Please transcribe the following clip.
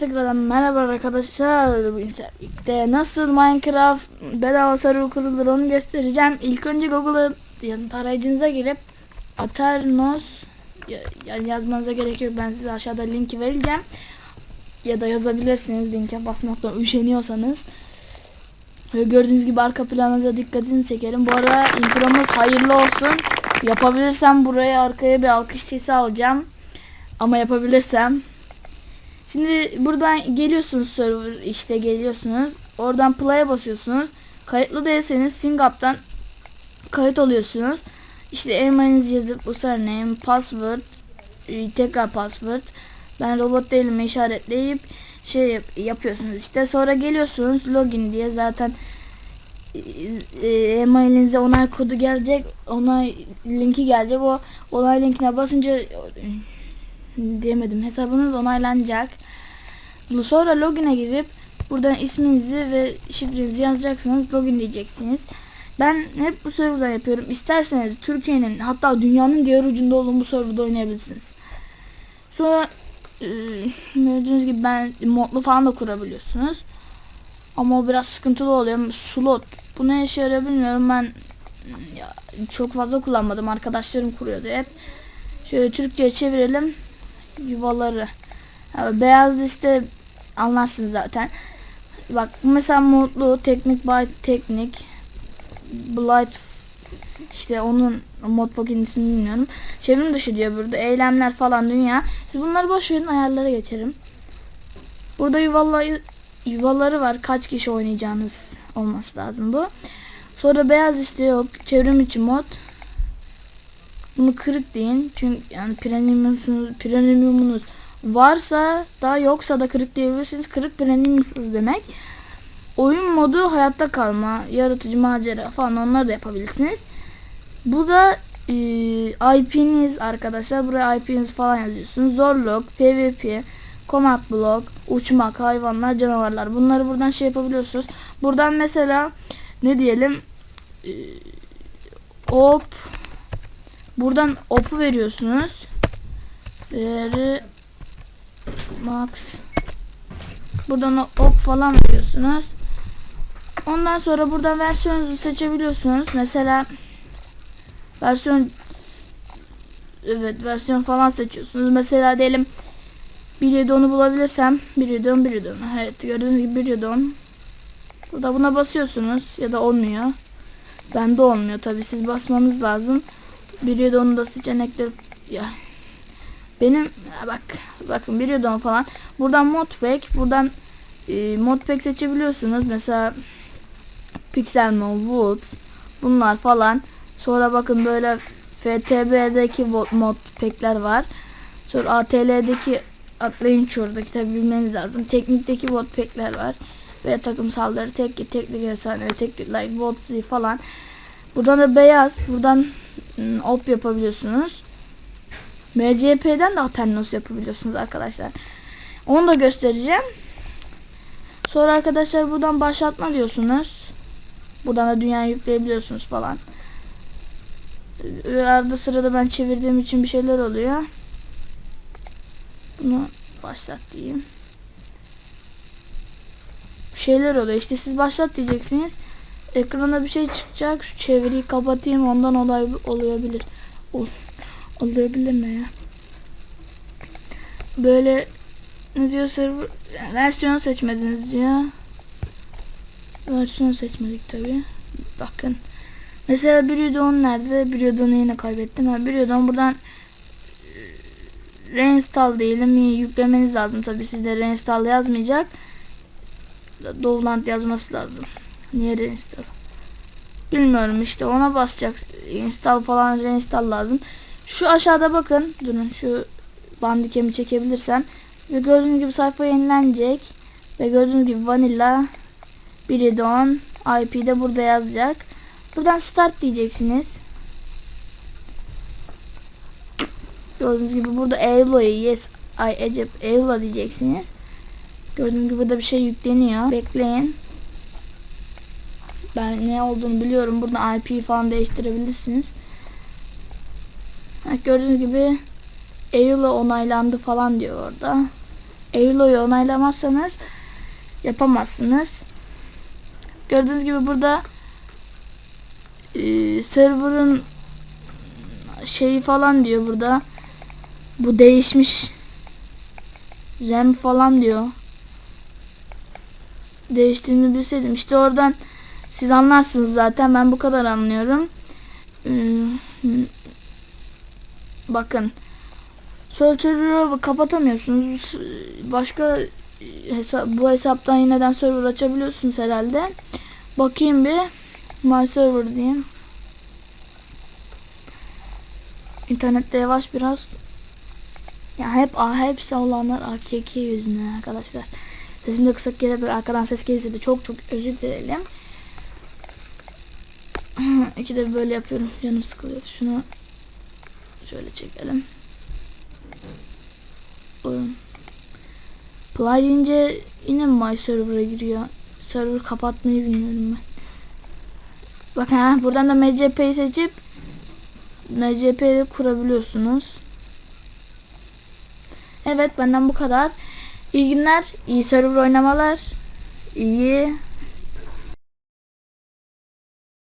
Herkese merhaba arkadaşlar. Sizlerle birlikte nasıl Minecraft bedava server kurulur onu göstereceğim. İlk önce Google'a yani tarayıcınıza girip Aternos ya- yani yazmanıza gerek yok. Ben size aşağıda linki vereceğim. Ya da yazabilirsiniz linke basmaktan üşeniyorsanız. Ve gördüğünüz gibi arka planınıza dikkatinizi çekerim. Bu arada intromuz hayırlı olsun. Yapabilirsem buraya arkaya bir alkış sesi alacağım. Ama yapabilirsem Şimdi buradan geliyorsunuz server işte geliyorsunuz. Oradan play'e basıyorsunuz. Kayıtlı değilseniz Singap'tan kayıt oluyorsunuz. İşte emailinizi yazıp username, password, e, tekrar password. Ben robot değilim işaretleyip şey yap- yapıyorsunuz işte. Sonra geliyorsunuz login diye zaten e, e, emailinize onay kodu gelecek. Onay linki gelecek. O onay linkine basınca diyemedim. Hesabınız onaylanacak. Sonra login'e girip buradan isminizi ve şifrenizi yazacaksınız. Login diyeceksiniz. Ben hep bu serverdan yapıyorum. İsterseniz Türkiye'nin hatta dünyanın diğer ucunda olduğum bu serverda oynayabilirsiniz. Sonra e, gördüğünüz gibi ben modlu falan da kurabiliyorsunuz. Ama o biraz sıkıntılı oluyor. Slot. Bu ne işe yarıyor bilmiyorum. Ben ya, çok fazla kullanmadım. Arkadaşlarım kuruyordu hep. Şöyle Türkçe'ye çevirelim. Yuvaları. Ya, beyaz liste anlarsınız zaten. Bak mesela modlu teknik by teknik blight işte onun mod paketin ismini bilmiyorum. Çevrim dışı diyor burada. Eylemler falan dünya. Siz bunları boş verin ayarlara geçerim. Burada yuvaları, yuvaları var. Kaç kişi oynayacağınız olması lazım bu. Sonra beyaz işte yok. Çevrim içi mod. Bunu kırık deyin. Çünkü yani premiumunuz, premiumunuz varsa da yoksa da kırık diyebilirsiniz. Kırık premiumsunuz demek. Oyun modu hayatta kalma, yaratıcı macera falan onları da yapabilirsiniz. Bu da e, IP'niz arkadaşlar. Buraya IP'niz falan yazıyorsunuz. Zorluk, PvP, command block, uçmak, hayvanlar, canavarlar. Bunları buradan şey yapabiliyorsunuz. Buradan mesela ne diyelim e, op buradan op'u veriyorsunuz. Veri max buradan op falan veriyorsunuz. Ondan sonra buradan versiyonunuzu seçebiliyorsunuz. Mesela versiyon evet versiyon falan seçiyorsunuz. Mesela diyelim 1.7.10'u bulabilirsem 1.7.10 1.7.10 evet gördüğünüz gibi 1.7.10 Burada buna basıyorsunuz ya da olmuyor. Bende olmuyor tabi siz basmanız lazım. 1.7.10'u da seçenekler ya benim bak bakın 1.7.10 falan buradan modpack buradan e, modpack seçebiliyorsunuz. Mesela Pixel Mode, Wood bunlar falan. Sonra bakın böyle FTB'deki mod modpack'ler var. Sonra ATL'deki atlayın şuradaki tabi bilmeniz lazım. Teknikteki modpack'ler var. Ve takım saldırı, tek teknik efsane, tek like, bot Z falan. Buradan da beyaz. Buradan op yapabiliyorsunuz. MCP'den de Aternos yapabiliyorsunuz arkadaşlar. Onu da göstereceğim. Sonra arkadaşlar buradan başlatma diyorsunuz. Buradan da dünya yükleyebiliyorsunuz falan. Arada sırada ben çevirdiğim için bir şeyler oluyor. Bunu başlat diyeyim. Bir şeyler oluyor. İşte siz başlat diyeceksiniz. Ekrana bir şey çıkacak. Şu çeviriyi kapatayım. Ondan olay olabilir. Ol, olabilir ne ya? Böyle ne diyor server versiyon seçmediniz diyor. Versiyon seçmedik tabi. Bakın. Mesela Bridon nerede? Bridon'u yine kaybettim. Ha, Bridon buradan e, reinstall diyelim. Yüklemeniz lazım tabi. Sizde reinstall yazmayacak. Dovland yazması lazım. Niye reinstall? Bilmiyorum işte ona basacak. Install falan reinstall lazım. Şu aşağıda bakın. Durun şu bandikemi çekebilirsem. Ve gördüğünüz gibi sayfa yenilenecek. Ve gördüğünüz gibi vanilla 1.10 IP de burada yazacak. Buradan start diyeceksiniz. Gördüğünüz gibi burada Eula'yı yes I Ecep Eula diyeceksiniz. Gördüğünüz gibi burada bir şey yükleniyor. Bekleyin. Ben ne olduğunu biliyorum. Burada IP falan değiştirebilirsiniz. Ha, gördüğünüz gibi Eula onaylandı falan diyor orada. Eylül'ü onaylamazsanız yapamazsınız. Gördüğünüz gibi burada e, server'ın şeyi falan diyor burada. Bu değişmiş. RAM falan diyor. Değiştiğini bilseydim. İşte oradan siz anlarsınız zaten. Ben bu kadar anlıyorum. Ee, Bakın. Server'ı kapatamıyorsunuz. Başka hesap, bu hesaptan yineden server açabiliyorsunuz herhalde. Bakayım bir. My server diyeyim. İnternette yavaş biraz. Ya hep A hepsi olanlar AKK yüzünden arkadaşlar. Sesim de kısa gelebilir. Arkadan ses gelirse de çok çok özür dilerim. İkide bir böyle yapıyorum. Canım sıkılıyor. Şunu şöyle çekelim. Buyurun. Play deyince yine My Server'a giriyor? Server kapatmayı bilmiyorum ben. Bakın ha buradan da MCP'yi seçip MCP'yi kurabiliyorsunuz. Evet benden bu kadar. İyi günler, iyi server oynamalar, iyi